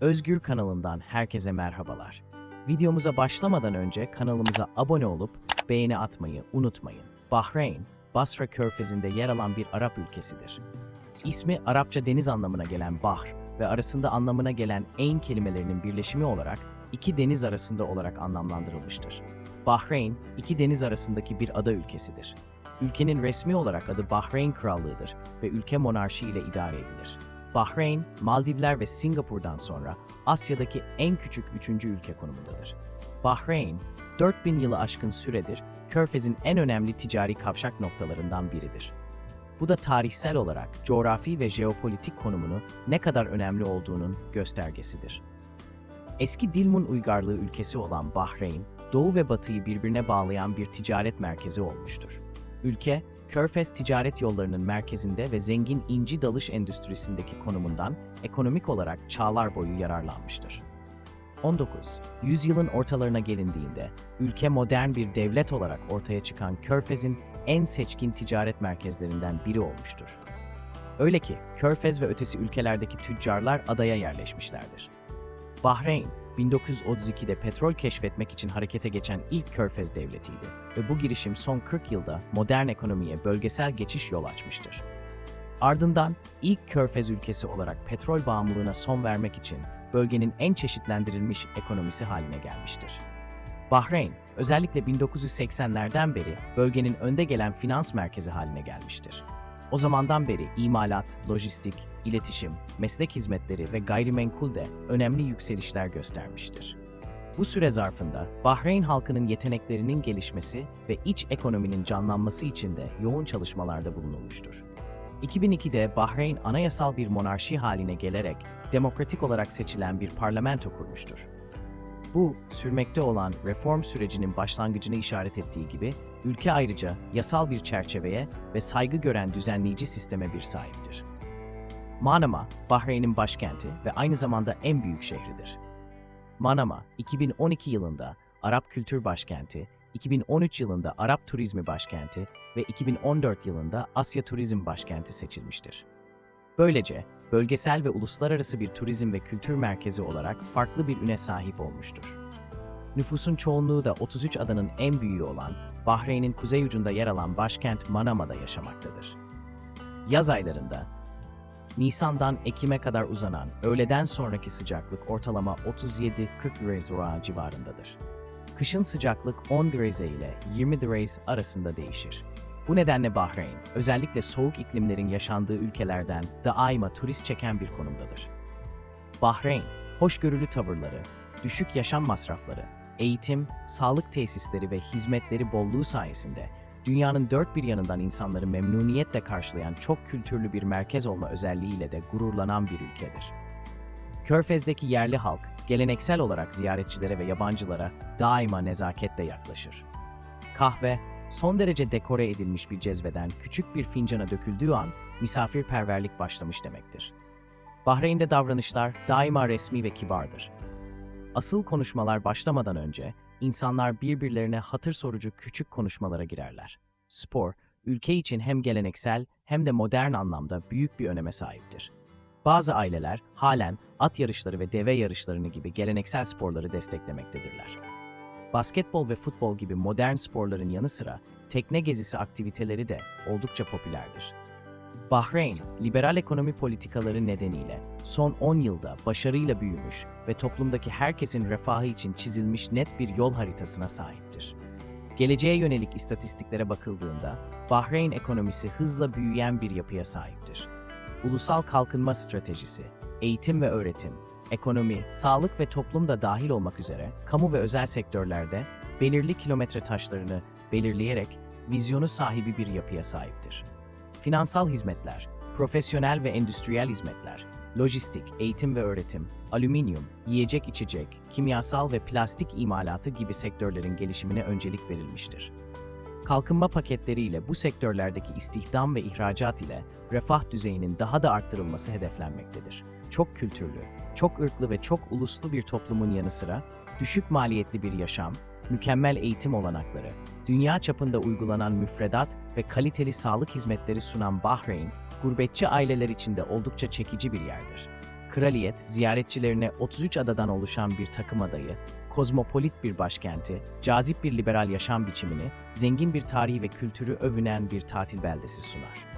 Özgür kanalından herkese merhabalar. Videomuza başlamadan önce kanalımıza abone olup beğeni atmayı unutmayın. Bahreyn, Basra Körfezi'nde yer alan bir Arap ülkesidir. İsmi Arapça deniz anlamına gelen Bahr ve arasında anlamına gelen Eyn kelimelerinin birleşimi olarak iki deniz arasında olarak anlamlandırılmıştır. Bahreyn, iki deniz arasındaki bir ada ülkesidir. Ülkenin resmi olarak adı Bahreyn Krallığı'dır ve ülke monarşi ile idare edilir. Bahreyn, Maldivler ve Singapur'dan sonra Asya'daki en küçük üçüncü ülke konumundadır. Bahreyn, 4000 yılı aşkın süredir Körfez'in en önemli ticari kavşak noktalarından biridir. Bu da tarihsel olarak coğrafi ve jeopolitik konumunu ne kadar önemli olduğunun göstergesidir. Eski Dilmun uygarlığı ülkesi olan Bahreyn, doğu ve batıyı birbirine bağlayan bir ticaret merkezi olmuştur. Ülke, Körfez ticaret yollarının merkezinde ve zengin inci dalış endüstrisindeki konumundan ekonomik olarak çağlar boyu yararlanmıştır. 19. Yüzyılın ortalarına gelindiğinde, ülke modern bir devlet olarak ortaya çıkan Körfez'in en seçkin ticaret merkezlerinden biri olmuştur. Öyle ki Körfez ve ötesi ülkelerdeki tüccarlar adaya yerleşmişlerdir. Bahreyn, 1932'de petrol keşfetmek için harekete geçen ilk Körfez devletiydi ve bu girişim son 40 yılda modern ekonomiye bölgesel geçiş yol açmıştır. Ardından ilk Körfez ülkesi olarak petrol bağımlılığına son vermek için bölgenin en çeşitlendirilmiş ekonomisi haline gelmiştir. Bahreyn, özellikle 1980'lerden beri bölgenin önde gelen finans merkezi haline gelmiştir. O zamandan beri imalat, lojistik, iletişim, meslek hizmetleri ve gayrimenkul de önemli yükselişler göstermiştir. Bu süre zarfında Bahreyn halkının yeteneklerinin gelişmesi ve iç ekonominin canlanması için de yoğun çalışmalarda bulunulmuştur. 2002'de Bahreyn anayasal bir monarşi haline gelerek demokratik olarak seçilen bir parlamento kurmuştur. Bu, sürmekte olan reform sürecinin başlangıcını işaret ettiği gibi, ülke ayrıca yasal bir çerçeveye ve saygı gören düzenleyici sisteme bir sahiptir. Manama, Bahreyn'in başkenti ve aynı zamanda en büyük şehridir. Manama, 2012 yılında Arap Kültür Başkenti, 2013 yılında Arap Turizmi Başkenti ve 2014 yılında Asya Turizm Başkenti seçilmiştir. Böylece bölgesel ve uluslararası bir turizm ve kültür merkezi olarak farklı bir üne sahip olmuştur. Nüfusun çoğunluğu da 33 adanın en büyüğü olan Bahreyn'in kuzey ucunda yer alan başkent Manama'da yaşamaktadır. Yaz aylarında Nisan'dan Ekim'e kadar uzanan öğleden sonraki sıcaklık ortalama 37-40 derece civarındadır. Kışın sıcaklık 10 derece ile 20 derece arasında değişir. Bu nedenle Bahreyn, özellikle soğuk iklimlerin yaşandığı ülkelerden daima turist çeken bir konumdadır. Bahreyn, hoşgörülü tavırları, düşük yaşam masrafları, eğitim, sağlık tesisleri ve hizmetleri bolluğu sayesinde dünyanın dört bir yanından insanları memnuniyetle karşılayan çok kültürlü bir merkez olma özelliğiyle de gururlanan bir ülkedir. Körfez'deki yerli halk, geleneksel olarak ziyaretçilere ve yabancılara daima nezaketle yaklaşır. Kahve, son derece dekore edilmiş bir cezveden küçük bir fincana döküldüğü an misafirperverlik başlamış demektir. Bahreyn'de davranışlar daima resmi ve kibardır. Asıl konuşmalar başlamadan önce insanlar birbirlerine hatır sorucu küçük konuşmalara girerler. Spor, ülke için hem geleneksel hem de modern anlamda büyük bir öneme sahiptir. Bazı aileler halen at yarışları ve deve yarışlarını gibi geleneksel sporları desteklemektedirler. Basketbol ve futbol gibi modern sporların yanı sıra tekne gezisi aktiviteleri de oldukça popülerdir. Bahreyn, liberal ekonomi politikaları nedeniyle son 10 yılda başarıyla büyümüş ve toplumdaki herkesin refahı için çizilmiş net bir yol haritasına sahiptir. Geleceğe yönelik istatistiklere bakıldığında Bahreyn ekonomisi hızla büyüyen bir yapıya sahiptir. Ulusal kalkınma stratejisi, eğitim ve öğretim, ekonomi, sağlık ve toplum da dahil olmak üzere kamu ve özel sektörlerde belirli kilometre taşlarını belirleyerek vizyonu sahibi bir yapıya sahiptir. Finansal hizmetler, profesyonel ve endüstriyel hizmetler, lojistik, eğitim ve öğretim, alüminyum, yiyecek içecek, kimyasal ve plastik imalatı gibi sektörlerin gelişimine öncelik verilmiştir. Kalkınma paketleriyle bu sektörlerdeki istihdam ve ihracat ile refah düzeyinin daha da arttırılması hedeflenmektedir. Çok kültürlü, çok ırklı ve çok uluslu bir toplumun yanı sıra düşük maliyetli bir yaşam, mükemmel eğitim olanakları, dünya çapında uygulanan müfredat ve kaliteli sağlık hizmetleri sunan Bahreyn, gurbetçi aileler için de oldukça çekici bir yerdir. Kraliyet, ziyaretçilerine 33 adadan oluşan bir takım adayı, kozmopolit bir başkenti, cazip bir liberal yaşam biçimini, zengin bir tarihi ve kültürü övünen bir tatil beldesi sunar.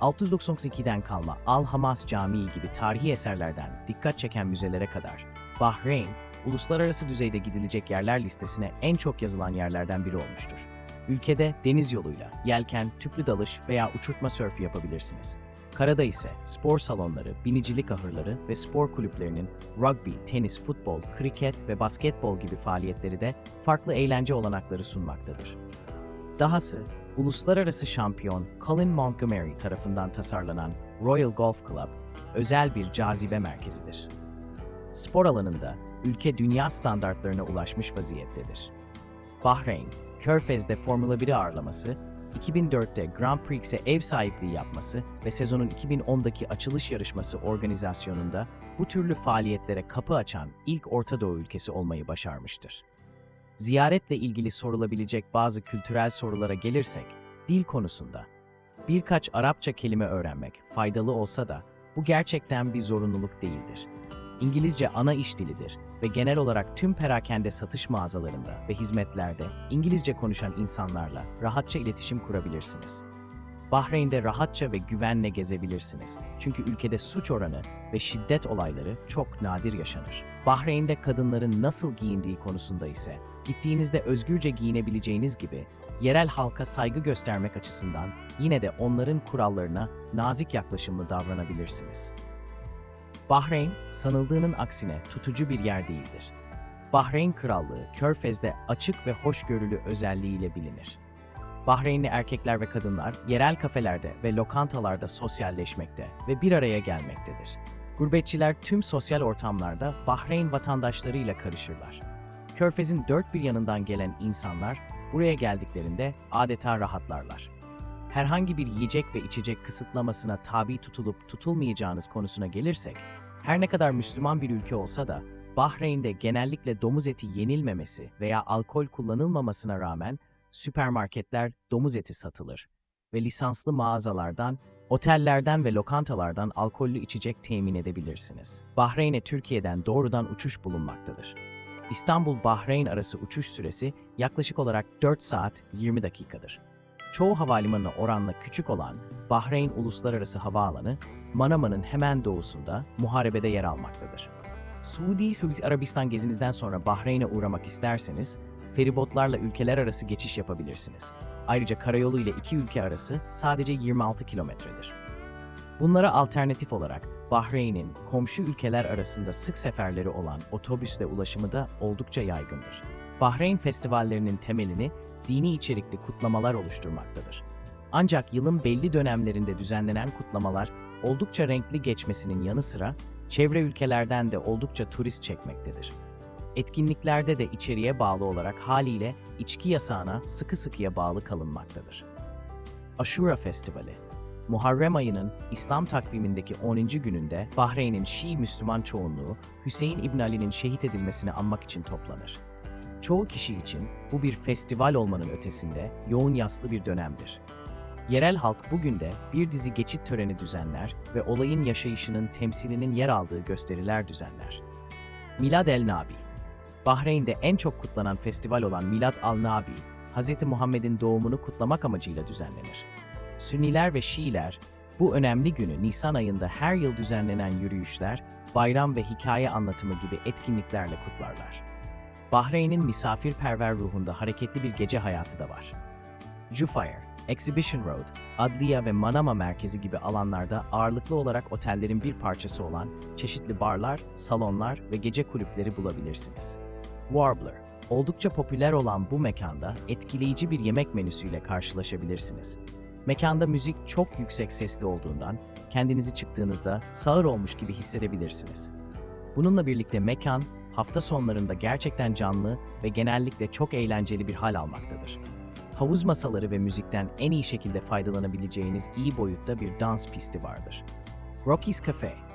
692'den kalma Al-Hamas Camii gibi tarihi eserlerden dikkat çeken müzelere kadar, Bahreyn, uluslararası düzeyde gidilecek yerler listesine en çok yazılan yerlerden biri olmuştur. Ülkede deniz yoluyla, yelken, tüplü dalış veya uçurtma sörfü yapabilirsiniz. Karada ise spor salonları, binicilik ahırları ve spor kulüplerinin rugby, tenis, futbol, kriket ve basketbol gibi faaliyetleri de farklı eğlence olanakları sunmaktadır. Dahası, uluslararası şampiyon Colin Montgomery tarafından tasarlanan Royal Golf Club, özel bir cazibe merkezidir. Spor alanında ülke dünya standartlarına ulaşmış vaziyettedir. Bahreyn, Körfez'de Formula 1'i ağırlaması, 2004'te Grand Prix'e ev sahipliği yapması ve sezonun 2010'daki açılış yarışması organizasyonunda bu türlü faaliyetlere kapı açan ilk Orta Doğu ülkesi olmayı başarmıştır. Ziyaretle ilgili sorulabilecek bazı kültürel sorulara gelirsek, dil konusunda birkaç Arapça kelime öğrenmek faydalı olsa da bu gerçekten bir zorunluluk değildir. İngilizce ana iş dilidir ve genel olarak tüm perakende satış mağazalarında ve hizmetlerde İngilizce konuşan insanlarla rahatça iletişim kurabilirsiniz. Bahreyn'de rahatça ve güvenle gezebilirsiniz. Çünkü ülkede suç oranı ve şiddet olayları çok nadir yaşanır. Bahreyn'de kadınların nasıl giyindiği konusunda ise gittiğinizde özgürce giyinebileceğiniz gibi yerel halka saygı göstermek açısından yine de onların kurallarına nazik yaklaşımlı davranabilirsiniz. Bahreyn, sanıldığının aksine tutucu bir yer değildir. Bahreyn Krallığı, Körfez'de açık ve hoşgörülü özelliğiyle bilinir. Bahreynli erkekler ve kadınlar yerel kafelerde ve lokantalarda sosyalleşmekte ve bir araya gelmektedir. Gurbetçiler tüm sosyal ortamlarda Bahreyn vatandaşlarıyla karışırlar. Körfez'in dört bir yanından gelen insanlar buraya geldiklerinde adeta rahatlarlar. Herhangi bir yiyecek ve içecek kısıtlamasına tabi tutulup tutulmayacağınız konusuna gelirsek, her ne kadar Müslüman bir ülke olsa da Bahreyn'de genellikle domuz eti yenilmemesi veya alkol kullanılmamasına rağmen süpermarketler domuz eti satılır ve lisanslı mağazalardan, otellerden ve lokantalardan alkollü içecek temin edebilirsiniz. Bahreyn'e Türkiye'den doğrudan uçuş bulunmaktadır. İstanbul-Bahreyn arası uçuş süresi yaklaşık olarak 4 saat 20 dakikadır. Çoğu havalimanına oranla küçük olan Bahreyn Uluslararası Havaalanı, Manama'nın hemen doğusunda muharebede yer almaktadır. Suudi Suudi Arabistan gezinizden sonra Bahreyn'e uğramak isterseniz, feribotlarla ülkeler arası geçiş yapabilirsiniz. Ayrıca karayolu ile iki ülke arası sadece 26 kilometredir. Bunlara alternatif olarak Bahreyn'in komşu ülkeler arasında sık seferleri olan otobüsle ulaşımı da oldukça yaygındır. Bahreyn festivallerinin temelini dini içerikli kutlamalar oluşturmaktadır. Ancak yılın belli dönemlerinde düzenlenen kutlamalar oldukça renkli geçmesinin yanı sıra çevre ülkelerden de oldukça turist çekmektedir. Etkinliklerde de içeriye bağlı olarak haliyle içki yasağına sıkı sıkıya bağlı kalınmaktadır. Aşura Festivali Muharrem ayının İslam takvimindeki 10. gününde Bahreyn'in Şii Müslüman çoğunluğu Hüseyin İbn Ali'nin şehit edilmesini anmak için toplanır. Çoğu kişi için bu bir festival olmanın ötesinde yoğun yaslı bir dönemdir. Yerel halk bugün de bir dizi geçit töreni düzenler ve olayın yaşayışının temsilinin yer aldığı gösteriler düzenler. Milad el Nabi Bahreyn'de en çok kutlanan festival olan Milad al-Nabi, Hz. Muhammed'in doğumunu kutlamak amacıyla düzenlenir. Sünniler ve Şiiler, bu önemli günü Nisan ayında her yıl düzenlenen yürüyüşler, bayram ve hikaye anlatımı gibi etkinliklerle kutlarlar. Bahreyn'in misafirperver ruhunda hareketli bir gece hayatı da var. Jufair, Exhibition Road, Adliya ve Manama merkezi gibi alanlarda ağırlıklı olarak otellerin bir parçası olan çeşitli barlar, salonlar ve gece kulüpleri bulabilirsiniz. Warbler, oldukça popüler olan bu mekanda etkileyici bir yemek menüsüyle karşılaşabilirsiniz. Mekanda müzik çok yüksek sesli olduğundan kendinizi çıktığınızda sağır olmuş gibi hissedebilirsiniz. Bununla birlikte mekan hafta sonlarında gerçekten canlı ve genellikle çok eğlenceli bir hal almaktadır. Havuz masaları ve müzikten en iyi şekilde faydalanabileceğiniz iyi boyutta bir dans pisti vardır. Rocky's Cafe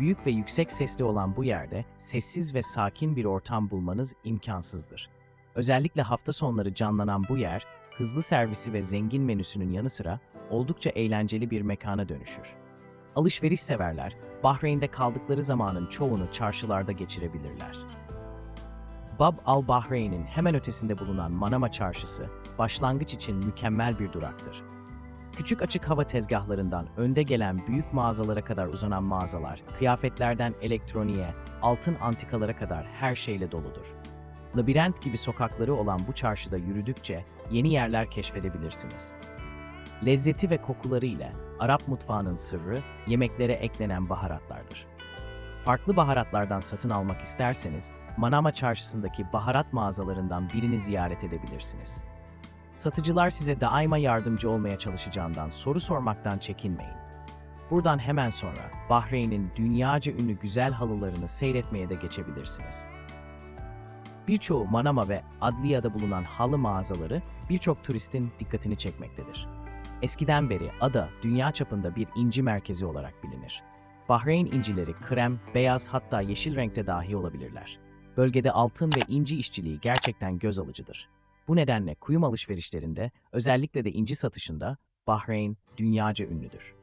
Büyük ve yüksek sesli olan bu yerde sessiz ve sakin bir ortam bulmanız imkansızdır. Özellikle hafta sonları canlanan bu yer, hızlı servisi ve zengin menüsünün yanı sıra oldukça eğlenceli bir mekana dönüşür. Alışveriş severler, Bahreyn'de kaldıkları zamanın çoğunu çarşılarda geçirebilirler. Bab al Bahreyn'in hemen ötesinde bulunan Manama Çarşısı, başlangıç için mükemmel bir duraktır. Küçük açık hava tezgahlarından önde gelen büyük mağazalara kadar uzanan mağazalar, kıyafetlerden elektroniğe, altın antikalara kadar her şeyle doludur. Labirent gibi sokakları olan bu çarşıda yürüdükçe yeni yerler keşfedebilirsiniz. Lezzeti ve kokuları ile Arap mutfağının sırrı yemeklere eklenen baharatlardır. Farklı baharatlardan satın almak isterseniz Manama çarşısındaki baharat mağazalarından birini ziyaret edebilirsiniz. Satıcılar size daima yardımcı olmaya çalışacağından soru sormaktan çekinmeyin. Buradan hemen sonra Bahreyn'in dünyaca ünlü güzel halılarını seyretmeye de geçebilirsiniz. Birçoğu Manama ve Adliya'da bulunan halı mağazaları birçok turistin dikkatini çekmektedir. Eskiden beri ada dünya çapında bir inci merkezi olarak bilinir. Bahreyn incileri krem, beyaz hatta yeşil renkte dahi olabilirler. Bölgede altın ve inci işçiliği gerçekten göz alıcıdır. Bu nedenle kuyum alışverişlerinde, özellikle de inci satışında Bahreyn dünyaca ünlüdür.